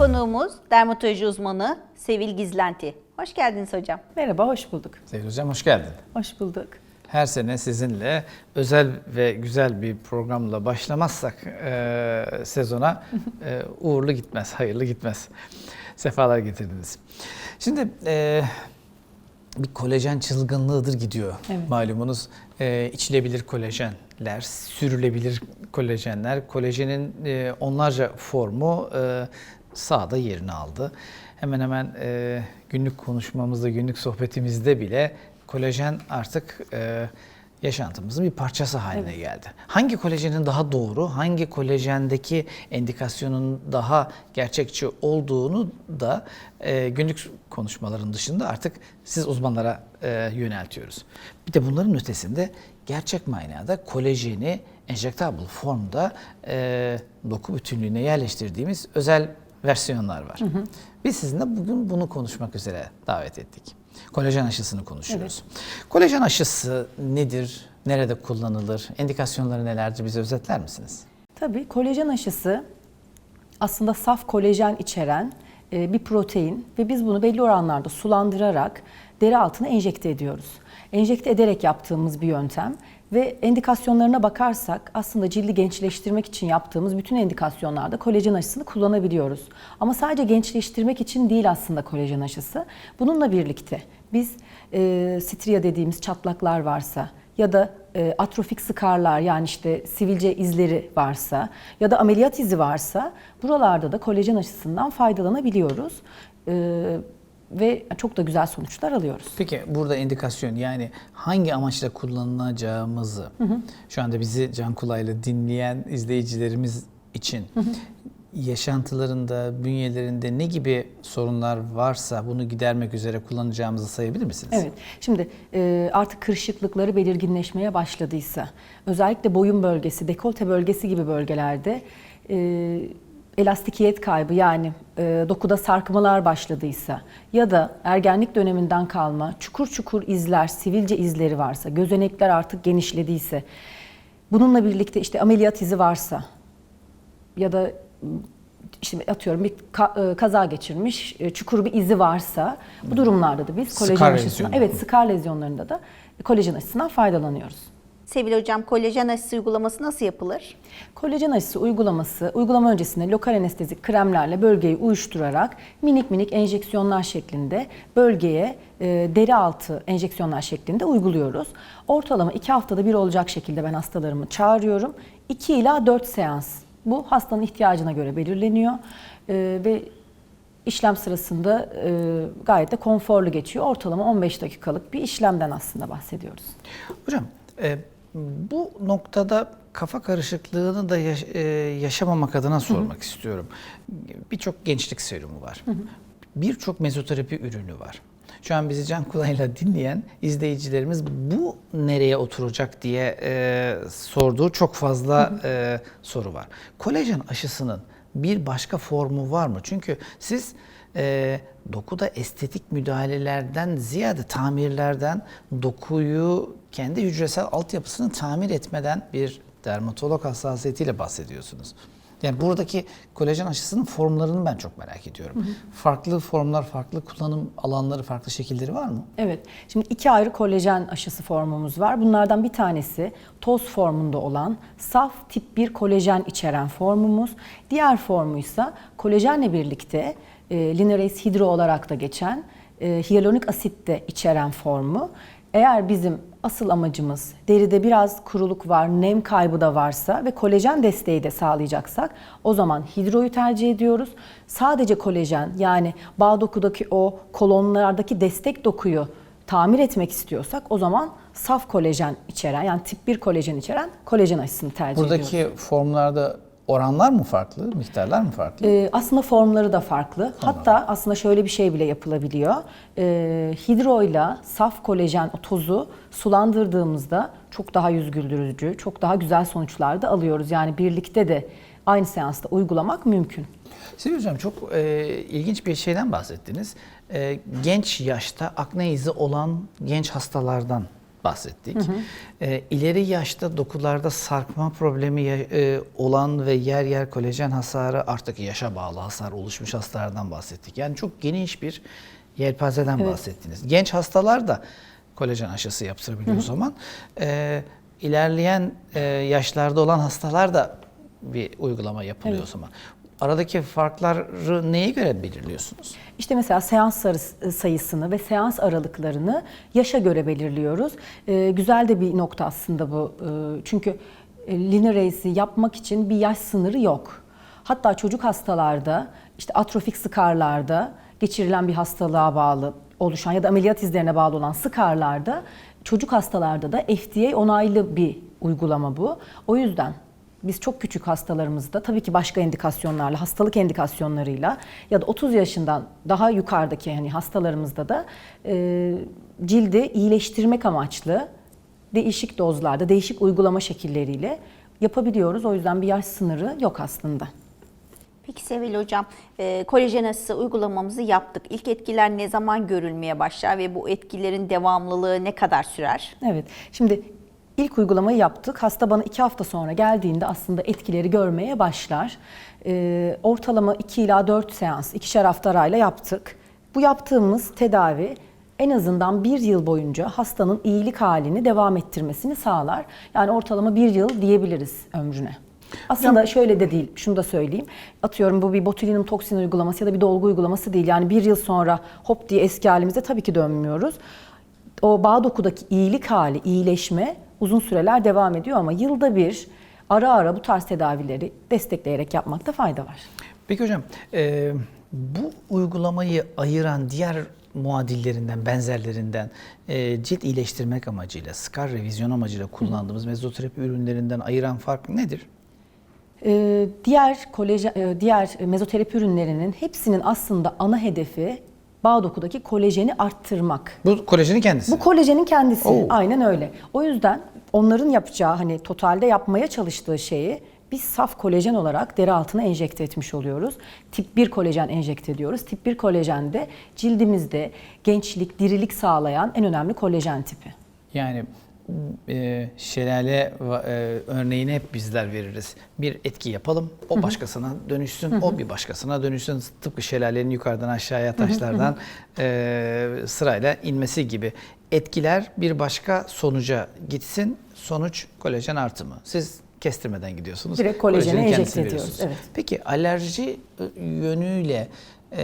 Konuğumuz dermatoloji uzmanı Sevil Gizlenti. Hoş geldiniz hocam. Merhaba, hoş bulduk. Sevgili hocam hoş geldin. Hoş bulduk. Her sene sizinle özel ve güzel bir programla başlamazsak e, sezona e, uğurlu gitmez, hayırlı gitmez. Sefalar getirdiniz. Şimdi e, bir kolajen çılgınlığıdır gidiyor. Evet. Malumunuz e, içilebilir kolajenler, sürülebilir kolajenler. Kolajenin e, onlarca formu e, sahada yerini aldı. Hemen hemen e, günlük konuşmamızda, günlük sohbetimizde bile kolajen artık e, yaşantımızın bir parçası haline geldi. Hangi kolajenin daha doğru, hangi kolajendeki endikasyonun daha gerçekçi olduğunu da e, günlük konuşmaların dışında artık siz uzmanlara e, yöneltiyoruz. Bir de bunların ötesinde gerçek manada kolajeni enjektable formda e, doku bütünlüğüne yerleştirdiğimiz özel versiyonlar var. Biz sizinle bugün bunu konuşmak üzere davet ettik. Kolajen aşısını konuşuyoruz. Kolajen aşısı nedir? Nerede kullanılır? Endikasyonları nelerdir? Bize özetler misiniz? Tabii kolajen aşısı aslında saf kolajen içeren bir protein ve biz bunu belli oranlarda sulandırarak deri altına enjekte ediyoruz. Enjekte ederek yaptığımız bir yöntem ve endikasyonlarına bakarsak aslında cildi gençleştirmek için yaptığımız bütün endikasyonlarda kolajen aşısını kullanabiliyoruz. Ama sadece gençleştirmek için değil aslında kolajen aşısı. Bununla birlikte biz e, stria dediğimiz çatlaklar varsa ya da e, atrofik skarlar yani işte sivilce izleri varsa ya da ameliyat izi varsa buralarda da kolajen aşısından faydalanabiliyoruz. E, ve çok da güzel sonuçlar alıyoruz. Peki burada endikasyon yani hangi amaçla kullanılacağımızı şu anda bizi can kulağıyla dinleyen izleyicilerimiz için yaşantılarında, bünyelerinde ne gibi sorunlar varsa bunu gidermek üzere kullanacağımızı sayabilir misiniz? Evet. Şimdi e, artık kırışıklıkları belirginleşmeye başladıysa, özellikle boyun bölgesi, dekolte bölgesi gibi bölgelerde e, elastikiyet kaybı yani e, dokuda sarkmalar başladıysa ya da ergenlik döneminden kalma çukur çukur izler, sivilce izleri varsa, gözenekler artık genişlediyse, bununla birlikte işte ameliyat izi varsa ya da işte atıyorum bir e, kaza geçirmiş, e, çukur bir izi varsa bu durumlarda da biz Skar kolajen aşısından, lezyonu. evet skar lezyonlarında da kolajen aşısından faydalanıyoruz. Sevil hocam kolajen aşısı uygulaması nasıl yapılır? Kolajen aşısı uygulaması, uygulama öncesinde lokal anestezik kremlerle bölgeyi uyuşturarak minik minik enjeksiyonlar şeklinde bölgeye e, deri altı enjeksiyonlar şeklinde uyguluyoruz. Ortalama 2 haftada bir olacak şekilde ben hastalarımı çağırıyorum. 2 ila 4 seans. Bu hastanın ihtiyacına göre belirleniyor E, ve işlem sırasında e, gayet de konforlu geçiyor. Ortalama 15 dakikalık bir işlemden aslında bahsediyoruz. Hocam e, bu noktada kafa karışıklığını da yaş- e, yaşamamak adına sormak istiyorum. Birçok gençlik serumu var. Birçok mezoterapi ürünü var. Şu an bizi can kulağıyla dinleyen izleyicilerimiz bu nereye oturacak diye e, sorduğu çok fazla e, soru var. Kolajen aşısının bir başka formu var mı? Çünkü siz e, dokuda estetik müdahalelerden ziyade tamirlerden dokuyu kendi hücresel altyapısını tamir etmeden bir dermatolog hassasiyetiyle bahsediyorsunuz. Yani buradaki kolajen aşısının formlarını ben çok merak ediyorum. Farklı formlar, farklı kullanım alanları, farklı şekilleri var mı? Evet. Şimdi iki ayrı kolajen aşısı formumuz var. Bunlardan bir tanesi toz formunda olan saf tip 1 kolajen içeren formumuz. Diğer formuysa kolajenle birlikte e, linarase hidro olarak da geçen e, hyaluronik asit de içeren formu. Eğer bizim asıl amacımız deride biraz kuruluk var, nem kaybı da varsa ve kolajen desteği de sağlayacaksak o zaman hidroyu tercih ediyoruz. Sadece kolajen yani bağ dokudaki o kolonlardaki destek dokuyu tamir etmek istiyorsak o zaman saf kolajen içeren yani tip 1 kolajen içeren kolajen aşısını tercih ediyoruz. Buradaki formlarda oranlar mı farklı, miktarlar mı farklı? Ee, aslında formları da farklı. Hatta aslında şöyle bir şey bile yapılabiliyor. Ee, hidroyla saf kolajen tozu sulandırdığımızda çok daha yüz güldürücü, çok daha güzel sonuçlar da alıyoruz. Yani birlikte de aynı seansta uygulamak mümkün. Sevgili hocam çok e, ilginç bir şeyden bahsettiniz. E, genç yaşta akne izi olan genç hastalardan bahsettik. E, ileri yaşta dokularda sarkma problemi e, olan ve yer yer kolajen hasarı artık yaşa bağlı hasar oluşmuş hastalardan bahsettik. Yani çok geniş bir yelpazeden bahsettiniz. Genç hastalar da kolajen aşısı yaptırabiliyor o zaman. E, ilerleyen e, yaşlarda olan hastalar da bir uygulama yapılıyor o zaman. Aradaki farkları neye göre belirliyorsunuz? İşte mesela seans sarı- sayısını ve seans aralıklarını yaşa göre belirliyoruz. Ee, güzel de bir nokta aslında bu. Ee, çünkü e, Linerace'i yapmak için bir yaş sınırı yok. Hatta çocuk hastalarda, işte atrofik skarlarda geçirilen bir hastalığa bağlı oluşan ya da ameliyat izlerine bağlı olan skarlarda çocuk hastalarda da FDA onaylı bir uygulama bu. O yüzden biz çok küçük hastalarımızda tabii ki başka indikasyonlarla, hastalık indikasyonlarıyla ya da 30 yaşından daha yukarıdaki hani hastalarımızda da e, cildi iyileştirmek amaçlı değişik dozlarda, değişik uygulama şekilleriyle yapabiliyoruz. O yüzden bir yaş sınırı yok aslında. Peki Sevil Hocam, e, kolajen aşısı uygulamamızı yaptık. İlk etkiler ne zaman görülmeye başlar ve bu etkilerin devamlılığı ne kadar sürer? Evet. Şimdi ilk uygulamayı yaptık. Hasta bana iki hafta sonra geldiğinde aslında etkileri görmeye başlar. Ee, ortalama 2 ila 4 seans, ikişer hafta arayla yaptık. Bu yaptığımız tedavi en azından bir yıl boyunca hastanın iyilik halini devam ettirmesini sağlar. Yani ortalama bir yıl diyebiliriz ömrüne. Aslında şöyle de değil, şunu da söyleyeyim. Atıyorum bu bir botulinum toksin uygulaması ya da bir dolgu uygulaması değil. Yani bir yıl sonra hop diye eski halimize tabii ki dönmüyoruz o bağ dokudaki iyilik hali, iyileşme uzun süreler devam ediyor ama yılda bir ara ara bu tarz tedavileri destekleyerek yapmakta fayda var. Peki hocam, e, bu uygulamayı ayıran diğer muadillerinden, benzerlerinden e, cilt iyileştirmek amacıyla, skar revizyon amacıyla kullandığımız mezoterapi ürünlerinden ayıran fark nedir? Ee, diğer kolajen, e, diğer mezoterapi ürünlerinin hepsinin aslında ana hedefi bağ dokudaki kolajeni arttırmak. Bu kolajenin kendisi. Bu kolajenin kendisi. Oo. Aynen öyle. O yüzden onların yapacağı hani totalde yapmaya çalıştığı şeyi biz saf kolajen olarak deri altına enjekte etmiş oluyoruz. Tip 1 kolajen enjekte ediyoruz. Tip 1 kolajen de cildimizde gençlik, dirilik sağlayan en önemli kolajen tipi. Yani e, şelale e, örneğini hep bizler veririz. Bir etki yapalım, o başkasına dönüşsün, o bir başkasına dönüşsün. Tıpkı şelalenin yukarıdan aşağıya taşlardan e, sırayla inmesi gibi. Etkiler bir başka sonuca gitsin, sonuç kolajen artımı. Siz kestirmeden gidiyorsunuz. Direkt Kolajenin enjekte ediyoruz, evet. Peki alerji yönüyle e,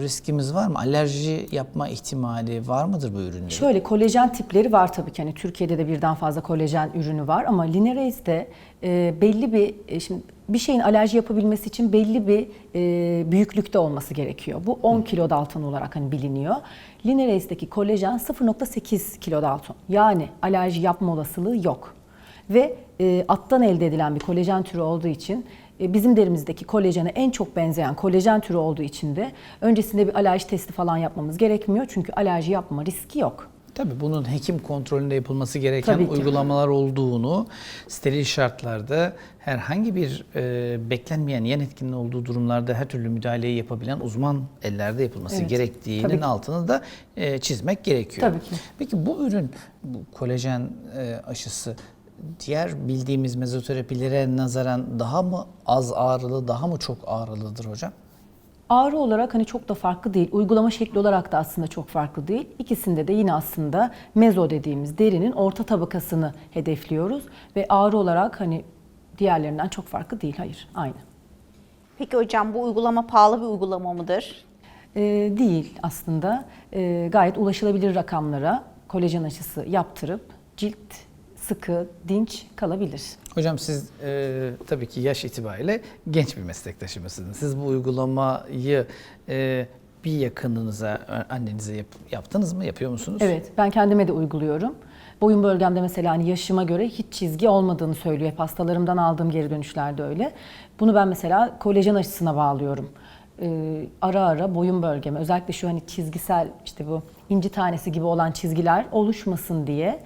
riskimiz var mı? Alerji yapma ihtimali var mıdır bu ürünlerin? Şöyle kolajen tipleri var tabii ki. Hani Türkiye'de de birden fazla kolajen ürünü var ama Linerace'de e, belli bir e, şimdi bir şeyin alerji yapabilmesi için belli bir e, büyüklükte olması gerekiyor. Bu 10 kilo dalton olarak hani biliniyor. Linerace'deki kolajen 0.8 kilo dalton. Yani alerji yapma olasılığı yok. Ve e, attan elde edilen bir kolajen türü olduğu için bizim derimizdeki kolajene en çok benzeyen kolajen türü olduğu için de öncesinde bir alerji testi falan yapmamız gerekmiyor. Çünkü alerji yapma riski yok. Tabii bunun hekim kontrolünde yapılması gereken uygulamalar olduğunu, steril şartlarda herhangi bir e, beklenmeyen yan etkinin olduğu durumlarda her türlü müdahaleyi yapabilen uzman ellerde yapılması Evet, gerektiğinin tabii altını da e, çizmek gerekiyor. Tabii ki. Peki bu ürün, bu kolajen e, aşısı diğer bildiğimiz mezoterapilere nazaran daha mı az ağrılı, daha mı çok ağrılıdır hocam? Ağrı olarak hani çok da farklı değil. Uygulama şekli olarak da aslında çok farklı değil. İkisinde de yine aslında mezo dediğimiz derinin orta tabakasını hedefliyoruz ve ağrı olarak hani diğerlerinden çok farklı değil. Hayır, aynı. Peki hocam bu uygulama pahalı bir uygulama mıdır? Ee, değil aslında. Ee, gayet ulaşılabilir rakamlara kolajen aşısı yaptırıp cilt sıkı, dinç kalabilir. Hocam siz e, tabii ki yaş itibariyle genç bir meslektaşımızsınız. Siz bu uygulamayı e, bir yakınınıza, annenize yap- yaptınız mı? Yapıyor musunuz? Evet, ben kendime de uyguluyorum. Boyun bölgemde mesela hani yaşıma göre hiç çizgi olmadığını söylüyor. Hep hastalarımdan aldığım geri dönüşlerde öyle. Bunu ben mesela kolajen aşısına bağlıyorum. Ee, ara ara boyun bölgeme özellikle şu hani çizgisel işte bu inci tanesi gibi olan çizgiler oluşmasın diye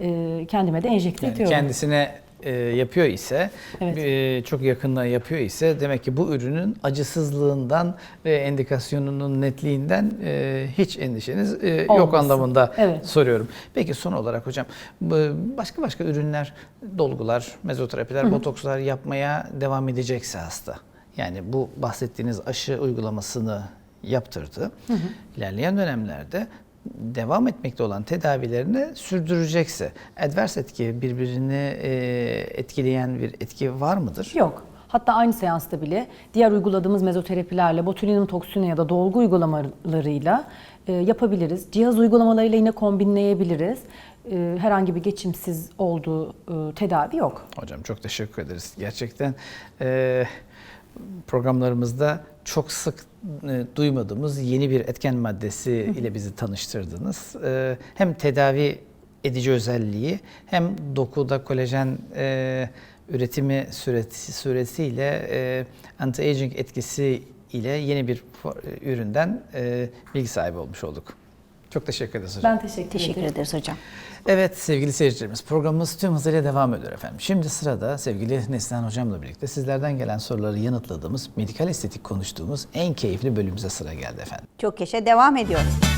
e, kendime de enjekte Yani ediyorum. kendisine e, yapıyor ise, Evet. e, çok yakında yapıyor ise demek ki bu ürünün acısızlığından ve endikasyonunun netliğinden e, hiç endişeniz e, yok anlamında Evet. soruyorum. Peki son olarak hocam başka başka ürünler, dolgular, mezoterapiler, botokslar yapmaya devam edecekse hasta. Yani bu bahsettiğiniz aşı uygulamasını yaptırdı. İlerleyen dönemlerde devam etmekte olan tedavilerini sürdürecekse adverse etki birbirini e, etkileyen bir etki var mıdır? Yok. Hatta aynı seansta bile diğer uyguladığımız mezoterapilerle, botulinum toksini ya da dolgu uygulamalarıyla e, yapabiliriz. Cihaz uygulamalarıyla yine kombinleyebiliriz. E, herhangi bir geçimsiz olduğu e, tedavi yok. Hocam çok teşekkür ederiz. Gerçekten e, programlarımızda çok sık e, duymadığımız yeni bir etken maddesi ile bizi tanıştırdınız. E, hem tedavi edici özelliği hem dokuda kolajen e, üretimi süresi, süresiyle e, anti-aging etkisi ile yeni bir üründen e, bilgi sahibi olmuş olduk. Çok teşekkür ederiz hocam. Ben teşekkür, Teşekkür ederim. ederiz hocam. Evet sevgili seyircilerimiz programımız tüm hızıyla devam ediyor efendim. Şimdi sırada sevgili Neslihan Hocam'la birlikte sizlerden gelen soruları yanıtladığımız, medikal estetik konuştuğumuz en keyifli bölümümüze sıra geldi efendim. Çok yaşa devam ediyoruz.